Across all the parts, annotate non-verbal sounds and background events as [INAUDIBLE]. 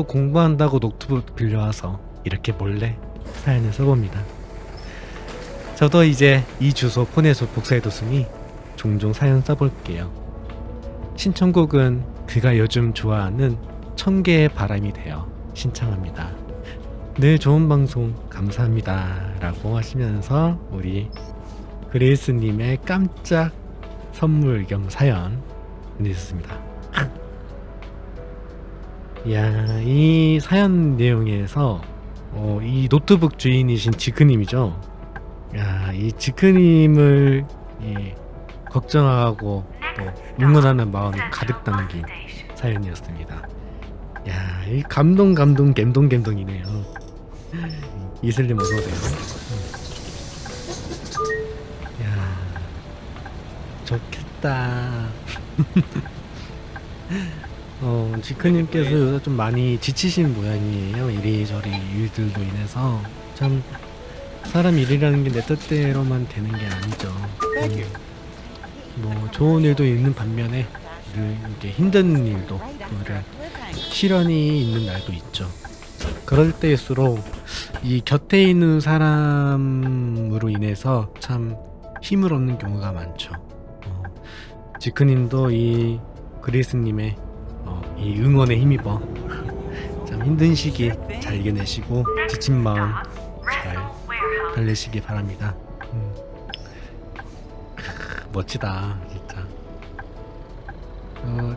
또 공부한다고 노트북 빌려와서 이렇게 몰래 사연을 써봅니다. 저도 이제 이 주소 폰에서 복사해뒀으니 종종 사연 써볼게요. 신청곡은 그가 요즘 좋아하는 천 개의 바람이 되어 신청합니다. 늘 좋은 방송 감사합니다. 라고 하시면서 우리 그레이스님의 깜짝 선물 겸 사연 보내주셨습니다. 이야, 이 사연 내용에서 어, 이 노트북 주인이신 지크님이죠. 야, 이 지크님을 이, 걱정하고 또 응원하는 마음이 가득 담긴 사연이었습니다. 야, 이 감동 감동 갬동 갬동이네요. [LAUGHS] 이슬님 어서 오세요. 음. 야, 좋겠다. [LAUGHS] 어, 지크님께서 요새 좀 많이 지치신 모양이에요. 이리저리 일들로 인해서 참 사람 일이라는 게 내 뜻대로만 되는 게 아니죠. 음, 뭐 좋은 일도 있는 반면에 늘 이렇게 힘든 일도 또 이런 시련이 있는 날도 있죠. 그럴 때일수록 이 곁에 있는 사람으로 인해서 참 힘을 얻는 경우가 많죠. 어, 지크님도 이 그리스님의 어, 이 응원에 힘입어 [LAUGHS] 참 힘든 시기 잘 이겨내시고 지친 마음 잘 달래시기 바랍니다. 음. 크, [LAUGHS] 멋지다 진짜. 어,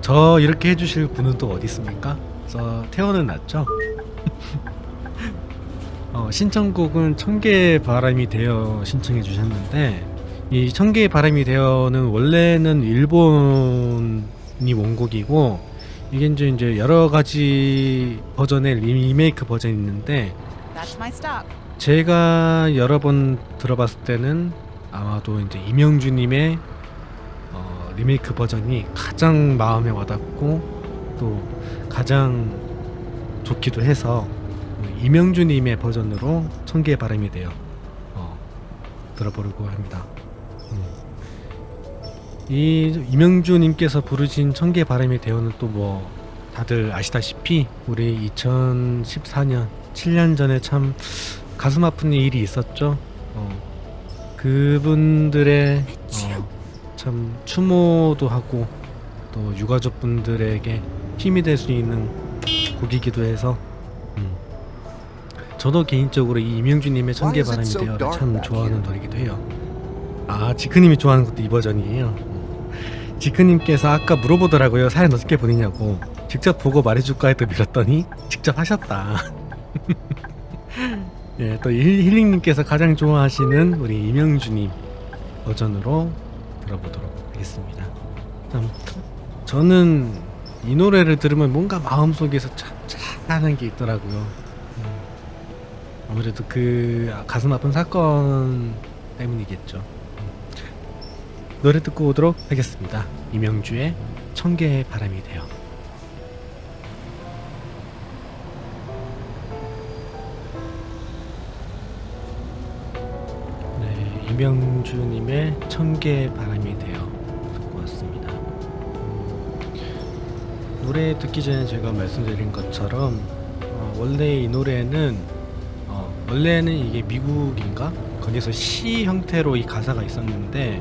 저 이렇게 해주실 분은 또 어디 있습니까? 저 태어는 났죠. [LAUGHS] 어, 신청곡은 천개의 바람이 되어 신청해 주셨는데 이 천개의 바람이 되어는 원래는 일본이 원곡이고 이게 이제 이제 여러 가지 버전의 리메이크 버전이 있는데. 제가 여러 번 들어봤을 때는 아마도 이제 이명주님의 어, 리메이크 버전이 가장 마음에 와닿고 또 가장 좋기도 해서 이명주님의 버전으로 천개의 바람이 되어 어, 들어보려고 합니다. 음. 이 이명주님께서 부르신 천개의 바람이 되어는 또뭐 다들 아시다시피 우리 2014년 7년 전에 참 가슴 아픈 일이 있었죠. 어, 그분들의 어, 참 추모도 하고 또 유가족분들에게 힘이 될 수 있는 곡이기도 해서 음, 저도 개인적으로 이 이명주님의 천개 바람이 되어를 dark 참 좋아하는? 노래기도 해요. 아 지크님이 좋아하는 것도 이 버전이에요. 어, 지크님께서 아까 물어보더라고요. 사연 어떻게 보내냐고. 직접 보고 말해줄까 해도 밀었더니 직접 하셨다. [LAUGHS] 예, 또 힐- 힐링님께서 가장 좋아하시는 우리 이명주님 버전으로 들어보도록 하겠습니다. 참, 저는 이 노래를 들으면 뭔가 마음속에서 참 짠한 게 있더라고요. 음, 아무래도 그 가슴 아픈 사건 때문이겠죠. 음. 노래 듣고 오도록 하겠습니다. 이명주의 천개의 바람이 되어. 네, 이명주님의 천개의 바람이 되어 듣고 왔습니다. 음, 노래 듣기 전에 제가 말씀드린 것처럼 어, 원래 이 노래는 어, 원래는 이게 미국인가 거기서 시 형태로 이 가사가 있었는데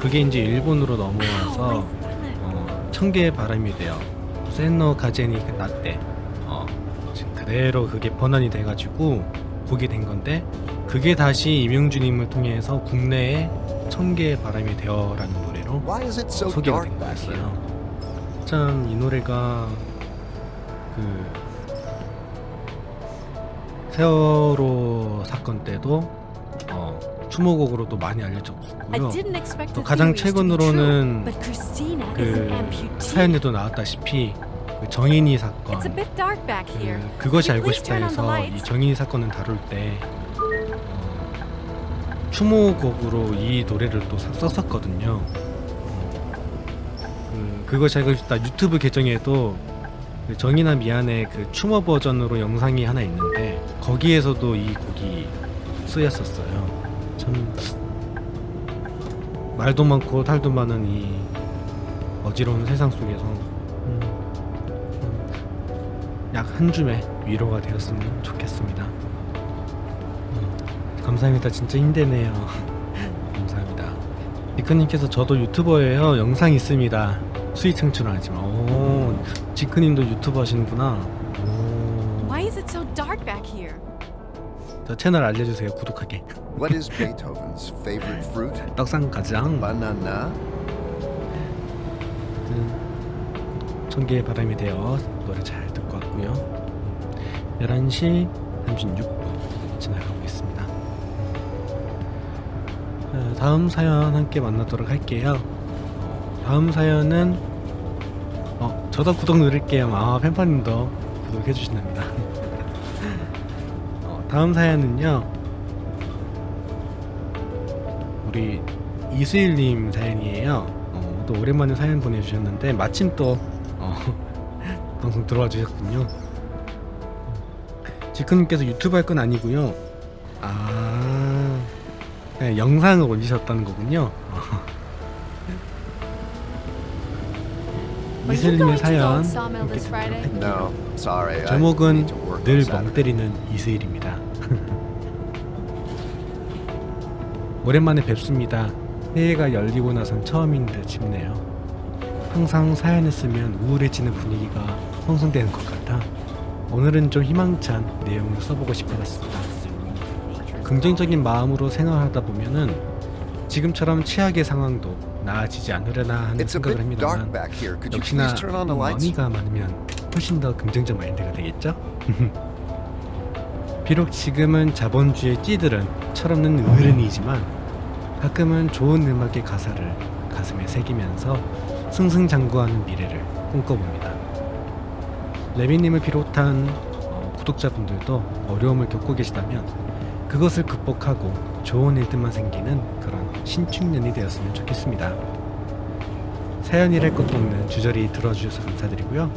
그게 이제 일본으로 넘어와서 어, 천개의 바람이 되어 센노 가제니 나때 어, 지금 그대로 그게 번안이 돼가지고 곡이 된 건데 그게 다시 이명주님을 통해서 국내에 천개의 바람이 되어라는 노래로 Why is it 어, so 소개가 된? 거였어요. 참 이 노래가 그 세월호 사건 때도 어, 추모곡으로도 많이 알려졌고요. 또 가장 최근으로는 그 사연에도 나왔다시피 그 정인이 사건. 그, 그것이 알고 Please 싶다 turn on the 해서 이. 정인이 사건을 다룰 때 어, 추모곡으로 이 노래를 또 사- 썼었거든요. 그, 그것이 알고 싶다 유튜브 계정에도 그 정인아 미안의 그 추모 버전으로 영상이 하나 있는데 거기에서도 이 곡이 쓰였었어요. 참 말도 많고 탈도 많은 이 어지러운 세상 속에서 음, 참약한 줌의 위로가 되었으면 좋겠습니다. 음, 감사합니다. 진짜 힘드네요. [LAUGHS] 감사합니다. 지크님께서 저도 유튜버예요. 영상 있습니다. 수익 창출하지만. 오, 지크님도 유튜버 하시는구나. 오, Why is it so dark back here? 저 채널 알려주세요. 구독하게. What is Beethoven's favorite fruit? 떡상 가장. Banana? 천개의 바람이 되어 노래 잘 듣고 왔고요. 11시 36분 지나가고 있습니다. 어, 다음 사연 함께 만나도록 할게요. 어, 다음 사연은 어, 저도 구독 누를게요. 아, 팬파님도 구독해 주신답니다. [LAUGHS] 어, 다음 사연은요. 우리 이수일님 사연이에요. 어, 또 오랜만에 사연 보내주셨는데 마침 또 어, [LAUGHS] 방송 들어와 주셨군요. 지크님께서 유튜브 할 건 아니고요. 아, 네, 영상을 올리셨다는 거군요. [LAUGHS] 이슬님의 사연 듣도록? 할게요. No, sorry. I 제목은 need to work on 늘멍 Saturday. 때리는 이슬입니다. [LAUGHS] 오랜만에 뵙습니다. 새해가 열리고 나선 처음인데 싶네요. 항상 사연을 쓰면 우울해지는 분위기가 형성되는 것 같아 오늘은 좀 희망찬 내용을 써보고 싶어졌습니다. 긍정적인 마음으로 생활하다 보면은 지금처럼 최악의 상황도 나아지지 않으려나 하는 생각을 합니다만 역시나? 머니가 많으면 훨씬 더 긍정적 마인드가 되겠죠? [LAUGHS] 비록 지금은 자본주의 찌들은 철없는 어른이지만 가끔은 좋은 음악의 가사를 가슴에 새기면서 승승장구하는 미래를 꿈꿔봅니다. 레비님을 비롯한 어, 구독자분들도 어려움을 겪고 계시다면 그것을 극복하고 좋은 일들만 생기는 그런 신축년이 되었으면 좋겠습니다. 사연이랄 것도 없는 주저리 들어주셔서 감사드리고요.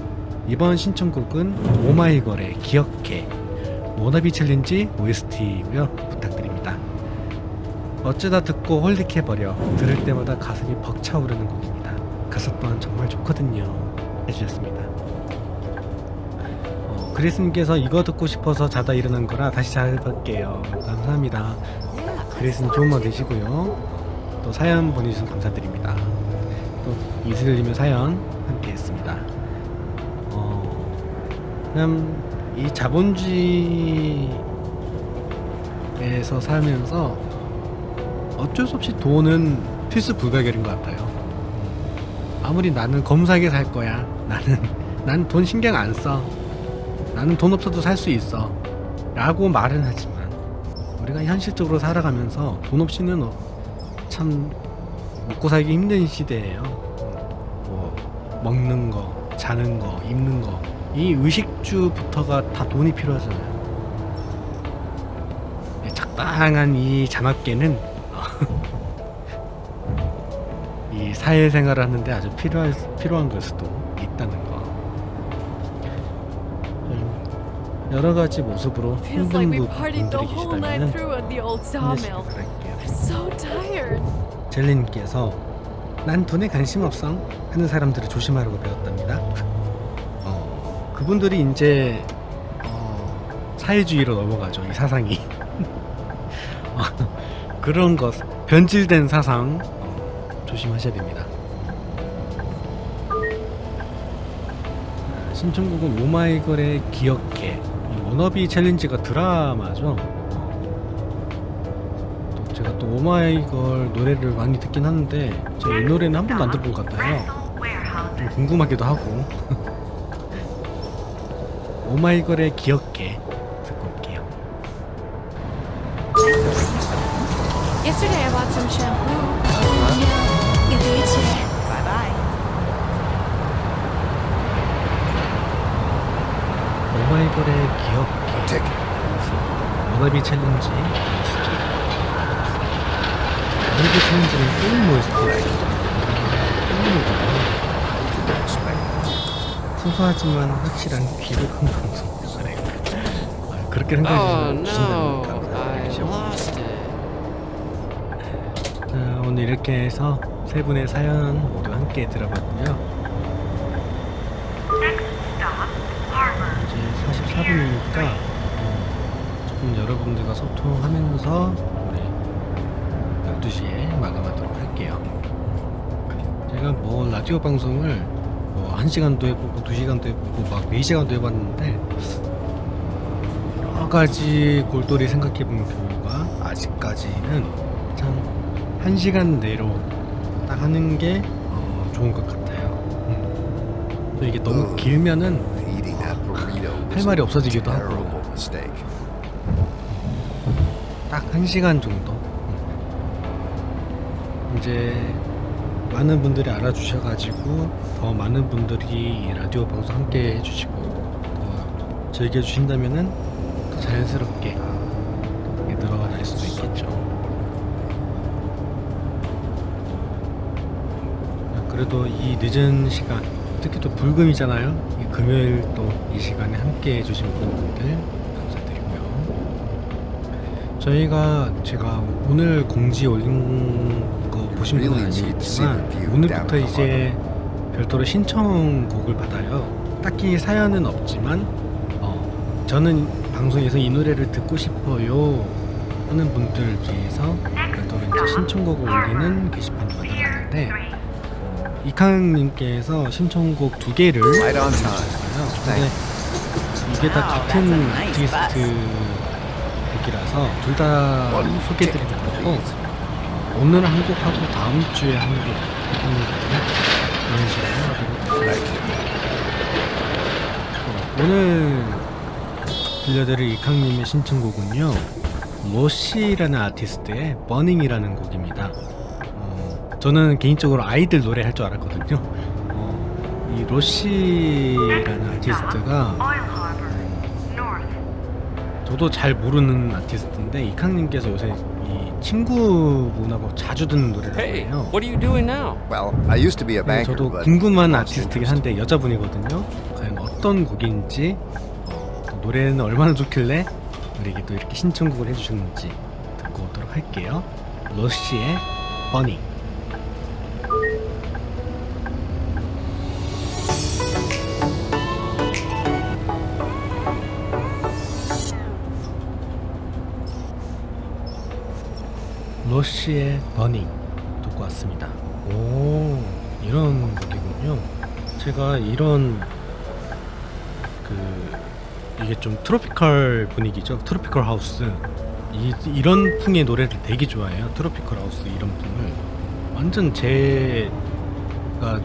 이번 신청곡은 오마이걸의 기억해 워너비 챌린지 OST고요. 어쩌다 듣고 홀릭해버려 들을 때마다 가슴이 벅차오르는 곡입니다. 가사 또한 정말 좋거든요. 해주셨습니다. 어, 그리스님께서 이거 듣고 싶어서 자다 일어난 거라 다시 잘 볼게요. 감사합니다. 그리스님 좋은 밤 되시고요. 또 사연 보내주셔서 감사드립니다. 또 이슬님의 사연 함께 했습니다. 어, 그냥 이 자본주의에서 살면서 어쩔 수 없이 돈은 필수 불가결인 것 같아요. 아무리 나는 검사하게 살 거야. 나는 난 돈 신경 안 써. 나는 돈 없어도 살 수 있어. 라고 말은 하지만 우리가 현실적으로 살아가면서 돈 없이는 어, 참 먹고 살기 힘든 시대예요. 뭐 먹는 거, 자는 거, 입는 거. 이 의식주부터가 다 돈이 필요하잖아요. 이 적당한 이 잔압계는 사회생활을 하는데 아주 필요할, 필요한 걸 수도 있다는 거. 음, 여러 가지 모습으로 힘든 분들이 계시다면 힘내시길. 바랄게요. 젤리님께서 난 돈에 관심 없어 하는 사람들을 조심하라고 배웠답니다. [LAUGHS] 어, 그분들이 이제 어, 사회주의로 넘어가죠. 이 사상이 [LAUGHS] 어, 그런 것 변질된 사상 어, 조심하셔야 됩니다. 아, 신청곡은 오마이걸의 기억해 이 워너비 챌린지가 드라마죠. 또 제가 또 오마이걸 노래를 많이 듣긴 하는데 제가 이 노래는 한 번도 안 들어본 것 같아요. 좀 궁금하기도 하고. [LAUGHS] 오마이걸의 기억해 듣고 올게요. Yesterday. 기억해 Ticket. 워너비 챌린지 워너비 챌린지는 게임 OST예요. 게임이구나. Didn't expect. 소소하지만 확실한 귀국한 방송. 그렇게 생각해 Oh 주신다면 it. 자, 오늘 이렇게 해서 세 분의 사연 모두 함께 들어봤고요. Next stop, Harvard. 이제 여러분들과 소통하면서 우리 12시에 마감하도록 할게요. 제가 뭐 라디오 방송을 뭐 1시간도 해보고 2시간도 해보고 막 4시간도 해봤는데 여러 가지 골똘히 생각해본 결과 아직까지는 참 1시간 내로 딱 하는 게 어, 좋은 것 같아요. 음. 또 이게 너무 길면은 that burrito 할 말이 없어지기도 하고. terrible mistake. 딱 1시간 정도 음. 이제 많은 분들이 알아주셔가지고 더 많은 분들이 이 라디오 방송 함께 해주시고 더 즐겨주신다면은 더 자연스럽게 늘어날 수도 있겠죠 그래도 이 늦은 시간 특히 또 불금이잖아요 이 금요일 또 이 시간에 함께 해주신 분들 감사드리고요. 저희가 제가 오늘 공지 올린 거 보신 분은 아시겠지만 오늘부터 이제 별도로 신청곡을 받아요. 딱히 사연은 없지만 어, 저는 방송에서 이 노래를 듣고 싶어요 하는 분들 위해서 별도로 이제 신청곡을 올리는 어, 이캉님께서 신청곡 두 개를 Right on time. 주셨어요. 근데 이게 다 같은 아티스트 곡이라서 둘 다 소개드리는 거고 오늘 한 곡 하고 다음 주에 한 곡 하는 거예요. 이런 식으로 하도록 어, 오늘 들려드릴 이캉님의 신청곡은요 로시라는 아티스트의 버닝이라는 곡입니다. 어, 저는 개인적으로 아이들 노래 할 줄 알았거든요. 어, 이 로시라는 아티스트가 저도 잘 모르는 아티스트인데 이캉님께서 요새 이 친구분하고 자주 듣는 노래를 Hey, 해요. what are you doing now? Well, I used to be a 네, banker, 저도 but 궁금한 아티스트긴. 한데 여자분이거든요. 과연 어떤 곡인지 어, 또 노래는 얼마나 좋길래 우리에게 또 이렇게 신청곡을 해주셨는지 듣고 오도록 할게요. 로시의 버닝. 로시의 버닝 듣고 왔습니다. 오 이런 곡이군요. 제가 이런 그 이게 좀 트로피컬 분위기죠. 트로피컬 하우스 이, 이런 풍의 노래를 되게 좋아해요. 트로피컬 하우스 이런 풍을 완전 제가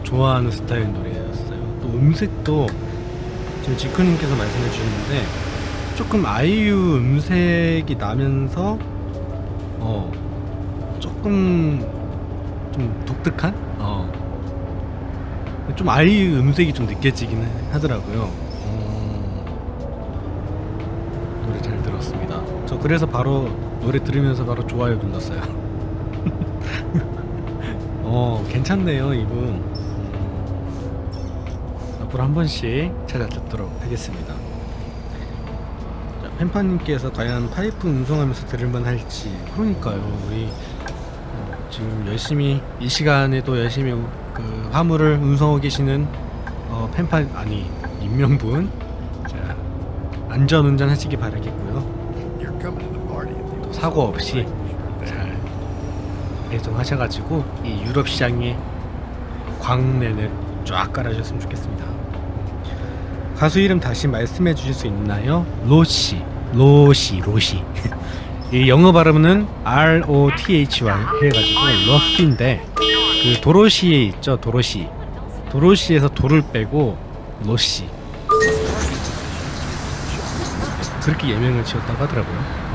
좋아하는 스타일 노래였어요. 또 음색도 지금 지크님께서 말씀해 주셨는데 조금 아이유 음색이 나면서 어 조금 좀 독특한 어. 좀 아이유 음색이 좀 느껴지긴 하더라고요. 어, 노래 잘 들었습니다. 저 그래서 바로 노래 들으면서 바로 좋아요 눌렀어요. [LAUGHS] 어 괜찮네요 이분. 음, 앞으로 한 번씩 찾아 듣도록 하겠습니다. 자, 펜파님께서 과연 파이프 운송하면서 들을만 할지 그러니까요 우리 어, 지금 열심히 이 시간에도 열심히 그 화물을 운송하고 계시는 어, 펜파 아니 임명분 자 안전 운전하시기 바라겠고요 또 사고 없이. 잘 배송하셔가지고 이 유럽 시장에 광내를 쫙 깔아주셨으면 좋겠습니다. 가수 이름 다시 말씀해 주실 수 있나요? 로시, 로시, 로시. 이 영어 발음은 R O T H Y 해가지고 러시인데 그 도로시에 있죠, 도로시. 도로시에서 도를 빼고 로시. 그렇게 예명을 지었다고 하더라고요.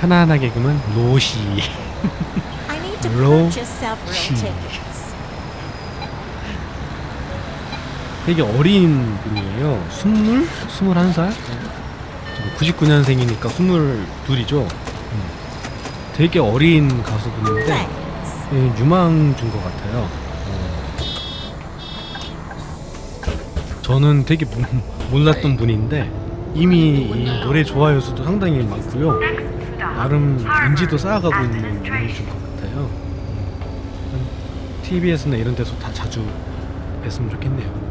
편안하게 그러면 로시. Need [LAUGHS] 되게 어린 분이에요. 스물? 스물한 살? 99년생이니까 스물둘이죠. 음. 되게 어린 가수분인데. 예, 유망주인 것 같아요. 어. 저는 되게 모- 몰랐던 분인데 이미 이 노래 좋아요 수도 상당히 많고요. 나름 인지도 쌓아가고 있는 유망주인 것 같아요. 음. TBS나 이런 데서 다 자주 뵀으면 좋겠네요.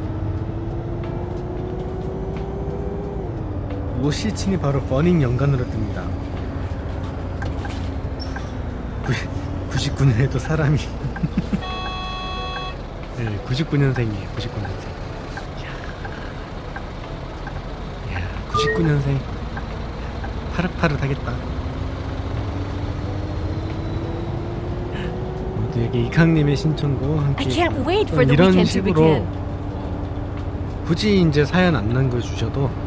오시친이 바로 버닝 연간으로 뜹니다. 99년에도 사람이 [LAUGHS] 네, 99년생이에요. 99년생. 야, 99년생 파릇파릇하겠다. 모두에게 이캉님의 신청곡 I 함께 이런 식으로. 굳이 이제 사연 안 남겨 주셔도 이제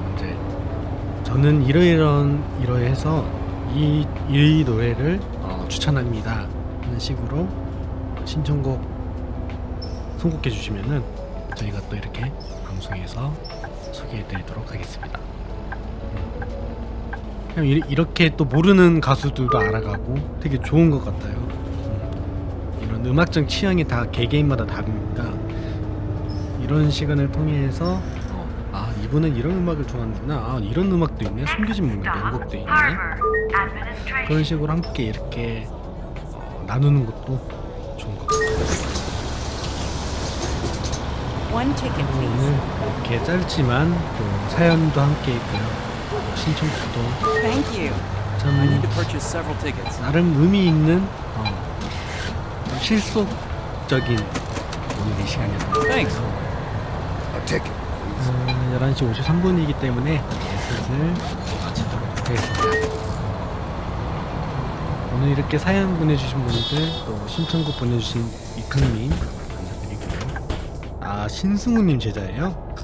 저는 이러이런 이러해서 이, 이 노래를 어, 추천합니다 하는 식으로 신청곡 선곡해 주시면은 저희가 또 이렇게 방송에서 소개해 드리도록 하겠습니다 음. 그냥 이- 이렇게 또 모르는 가수들도 알아가고 되게 좋은 것 같아요 음. 이런 음악적 취향이 다 개개인마다 다르니까 이런 시간을 통해서 이분은 이런 음악을 좋아하는구나 아 이런 음악도 있네 숨겨진 명- 명곡도 있네 그런 식으로 함께 이렇게 어, 나누는 것도 좋은 것 같아요. 오늘 이렇게 짧지만 또 사연도 함께 있고요 신청곡도 you. 참. 나름 의미 있는 어, 좀 실속적인 오늘 이 시간이었던 것 Thanks. 같아요 A ticket, please. 어, 11시 53분이기 때문에 슬슬 마치도록 하겠습니다. 오늘 이렇게 사연 보내주신 분들 또 신청곡 보내주신 이캉님 감사드리고요. 아 신승우님 제자예요?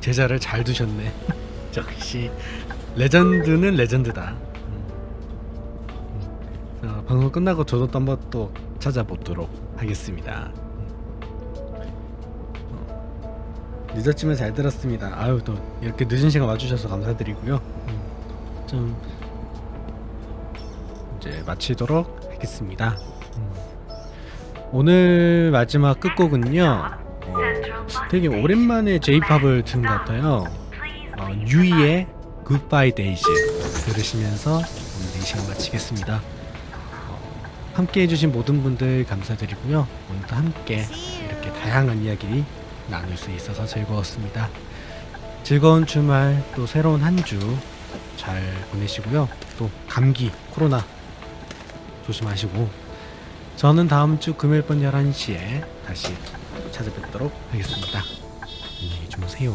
제자를 잘 두셨네. [LAUGHS] 역시 레전드는 레전드다. 음. 음. 자, 방송 끝나고 저도 또 한번 또 찾아보도록 하겠습니다. 늦었지만 잘 들었습니다. 아유 또 이렇게 늦은 시간 와주셔서 감사드리고요. 음, 좀 이제 마치도록 하겠습니다. 음. 오늘 마지막 끝곡은요. 어, 되게 오랜만에 J-팝을 듣는 것 같아요. 어, 유이의 Goodbye Days 들으시면서 오늘 이 시간 마치겠습니다. 어, 함께 해주신 모든 분들 감사드리고요. 오늘도 함께 이렇게 다양한 이야기 나눌 수 있어서 즐거웠습니다. 즐거운 주말 또 새로운 한 주 잘 보내시고요. 또 감기, 코로나 조심하시고 저는 다음 주 금요일 밤 11시에 다시 찾아뵙도록 하겠습니다. 안녕히 주무세요.